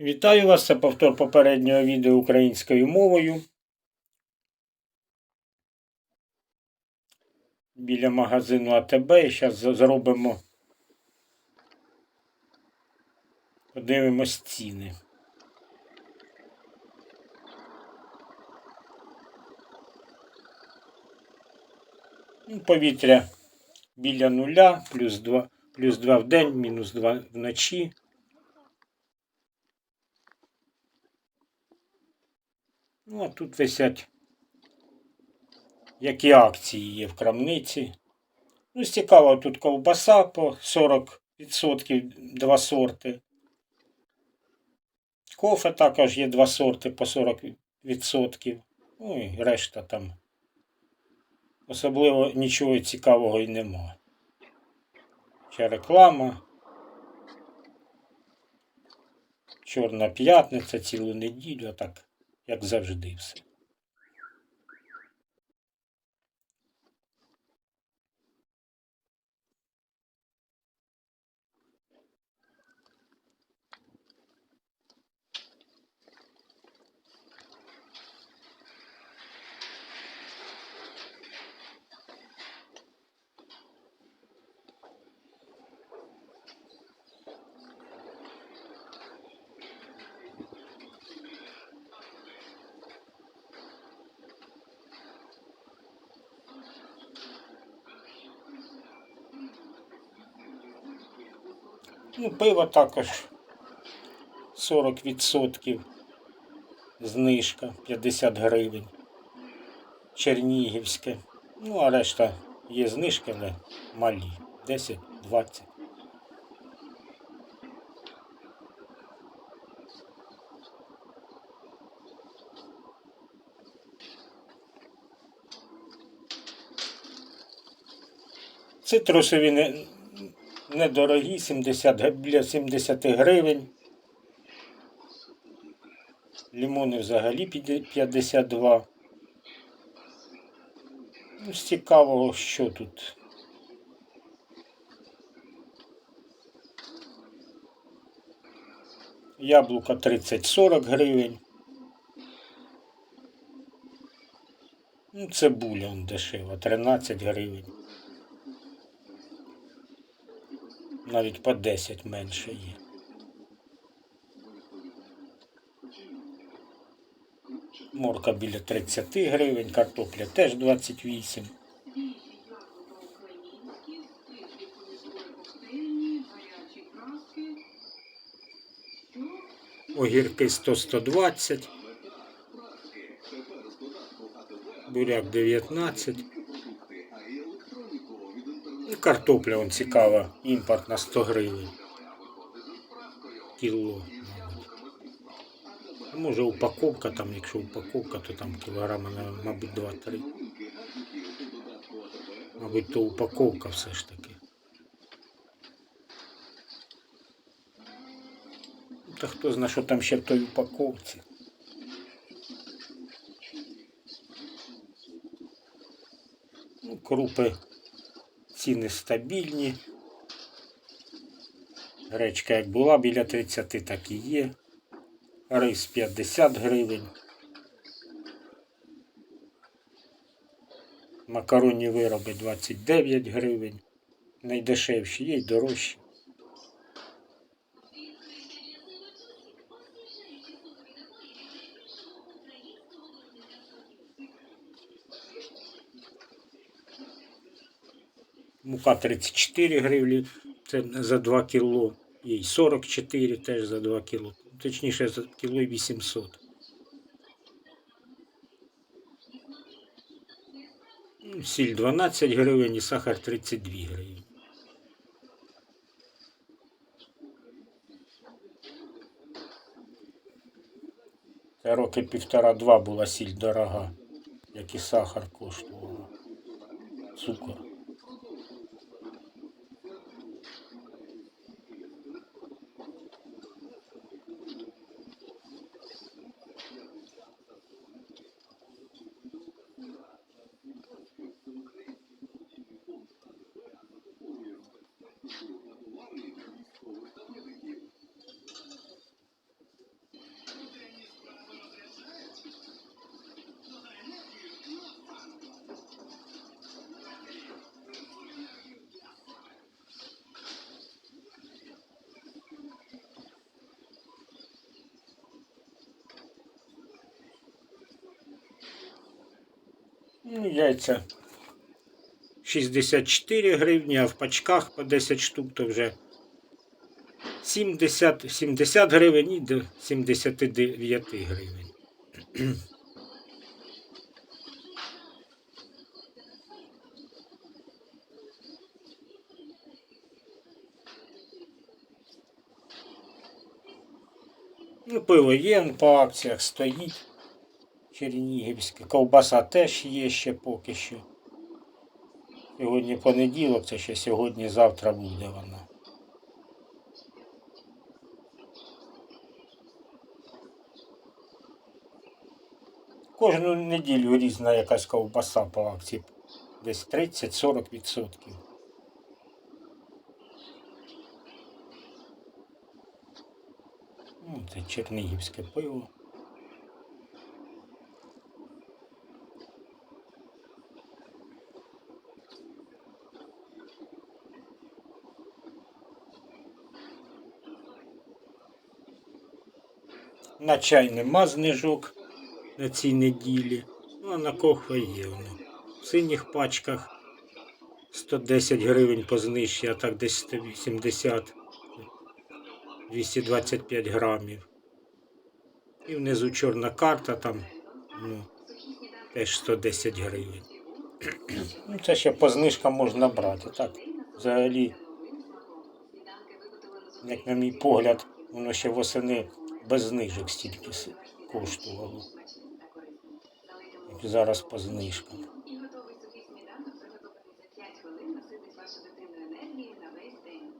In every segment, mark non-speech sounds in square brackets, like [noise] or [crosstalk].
Вітаю вас, це повтор попереднього відео українською мовою. Біля магазину АТБ. І зараз зробимо. Подивимось ціни. Ну, Повітря біля нуля, плюс 2, плюс 2 в день, мінус 2 вночі. Ну, а тут висять, які акції є в крамниці. Ну, цікаво, тут ковбаса по 40%, два сорти. Кофе також є два сорти по 40%. Ну і решта там. Особливо нічого цікавого і нема. Ще реклама. Чорна п'ятниця цілу неділю, так як завжди все. Ну, пиво також 40% знижка 50 гривень. Чернігівське. Ну, а решта є знижки, але малі. 10-20. Цитрусові не, недорогі, 70, г- біля 70 гривень. Лімони взагалі піде- 52. Ну, з цікавого, що тут. Яблука 30-40 гривень. Ну, цибуля он дешева, 13 гривень. Навіть по 10 менше є. Морка біля 30 гривень, картопля теж 28. Огірки 100-120. Буряк 19. Ну, картопля он цікава, імпорт на 100 гривень. Кіло. А може упаковка там, якщо упаковка, то там кілограма, мабуть, 2-3. Мабуть, то упаковка все ж таки. Та хто знає, що там ще в той упаковці. Ну, крупи ціни стабільні. Гречка як була біля 30, так і є. Рис 50 гривень. Макаронні вироби 29 гривень. Найдешевші є й дорожчі. Мука 34 гривні, це за 2 кіло. Й 44 теж за 2 кіло. Точніше, за кіло 800. Ну, Сіль 12 гривень і сахар 32 гривні. Це роки півтора-два була сіль дорога, як і сахар коштувала. Цукор. Яйця 64 гривні, а в пачках по 10 штук то вже 70, 70 гривень і до 79 гривень. Ну, пиво є по акціях стоїть. Чернігівське. Ковбаса теж є ще поки що. Сьогодні понеділок, це ще сьогодні-завтра буде вона. Кожну неділю різна якась ковбаса по акції. Десь 30-40 відсотків. Ну, Це чернігівське пиво. На чай нема знижок на цій неділі. Ну, а на кохве є воно. В синіх пачках 110 гривень по знижці, а так десь 180 225 грамів. І внизу чорна карта там ну, теж 110 гривень. [clears throat] Ну, це ще по знижкам можна брати. Так, взагалі, як на мій погляд, воно ще восени без знижок стільки коштувало. Як зараз по знижкам. І готовий сухий сніданок приготувати за 5 хвилин наситить вашу дитину енергією на весь день.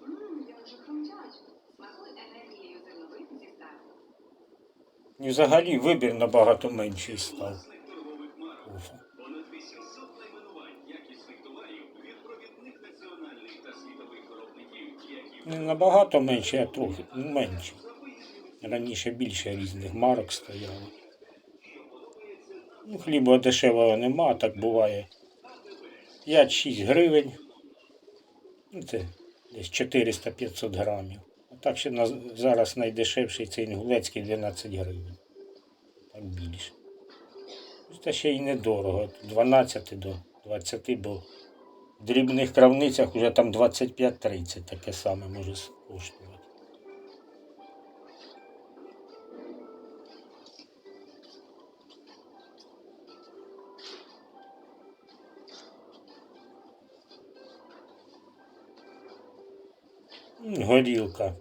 Ммм, як же хрумтять. Смакуй енергією зернових зі старту. І взагалі вибір набагато менший став. Кофе. Понад 800 найменувань якісних товарів від провідних національних та світових виробників, які Не набагато менше, а трохи менше. Раніше більше різних марок стояло. Ну, хліба дешевого нема, так буває. 5-6 гривень. Ну, це десь 400-500 грамів. А так що на, зараз найдешевший цей інгулецький 12 гривень. Так більше. Це ще й недорого. 12 до 20, бо в дрібних крамницях вже там 25-30 таке саме може коштувати. Горілка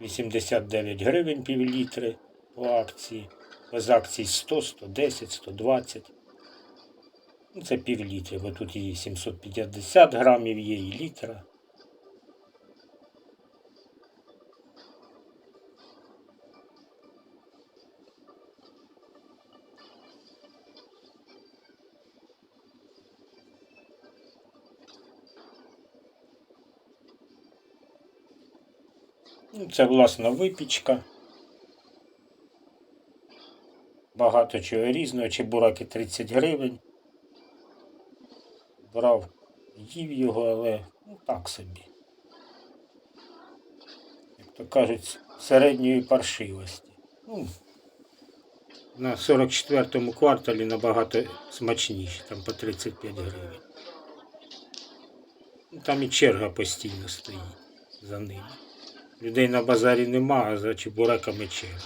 89 гривень півлітри по акції. Без акцій 100, 110, 120. Ну, це півлітри, бо тут і 750 грамів є, і літра. Це власна випічка. Багато чого різного, чебураки 30 гривень. Брав, їв його, але ну так собі. Як то кажуть, середньої паршивості. Ну, на 44-му кварталі набагато смачніші, там по 35 гривень. Ну, Там і черга постійно стоїть за ними. Людей на базарі нема, а за чебуреками черга.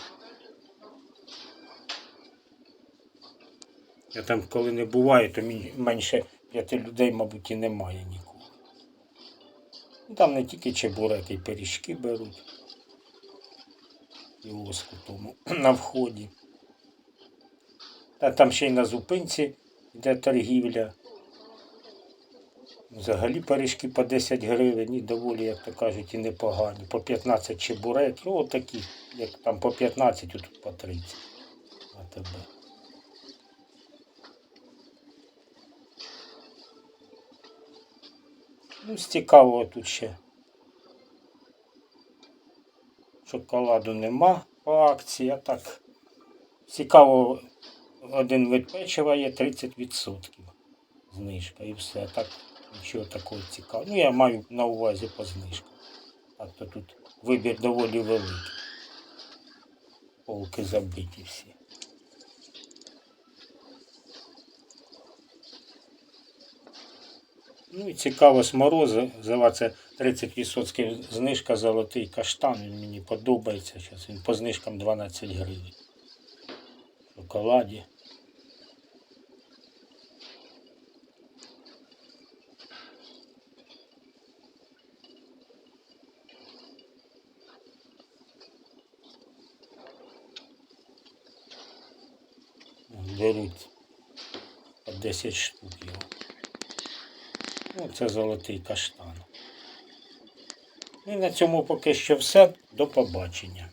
Я там коли не буваю, то менше п'яти людей, мабуть, і немає нікого. Ну, Там не тільки чебуреки, і пиріжки беруть. І воску тому [clears throat] на вході. Та там ще й на зупинці йде торгівля. Взагалі пиріжки по 10 гривень і доволі, як то кажуть, і непогані. По 15 чебуреків, ну, такі, як там по 15, тут по 30. А тебе. Ну, з цікавого тут ще. Шоколаду нема по акції, а так. Цікаво, один вид печива є 30% знижка і все. Так, нічого такого цікавого. Ну, я маю на увазі по знижкам. Так то тут вибір доволі великий. Полки забиті всі. Ну і цікаво сморози. Взяла це 30% знижка золотий каштан. Він мені подобається. Зараз він по знижкам 12 гривень. В шоколаді. Беруть по 10 штук його. Ну, це золотий каштан. І на цьому поки що все. До побачення.